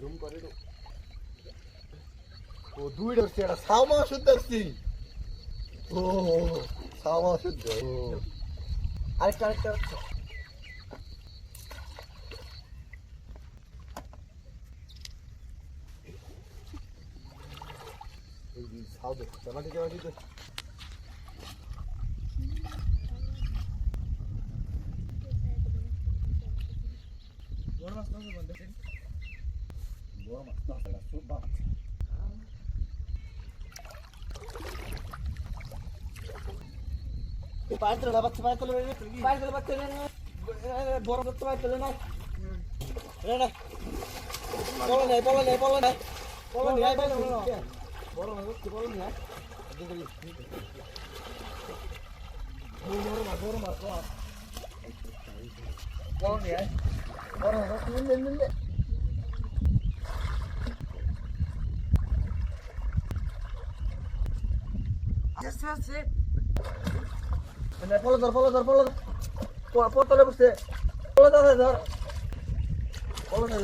Zoom করে তো ও দুই ধরছে এটা সাও মাস ধরছি ও সাও মাস আরেকটা আরেকটা আরেকটা সাও দেখছি চালাটি চালাটি দেখছি বড় মাছ না এটা খুব মাছ পায়ের তলে বাচ্চা পায়ের তলে পায়ের তলে বাচ্চা বড় করতে পায়ের তলে নাই। রে না পলো নেই পলো নেই পলো নেই পলো নেই নেই বড় মাছ কি পলো নেই বড় মাছ বড় মাছ বড় বড় মাছ পলো ধর পলো ধর পলো পলো তলে বসে পলো ধর ধর পলো ধর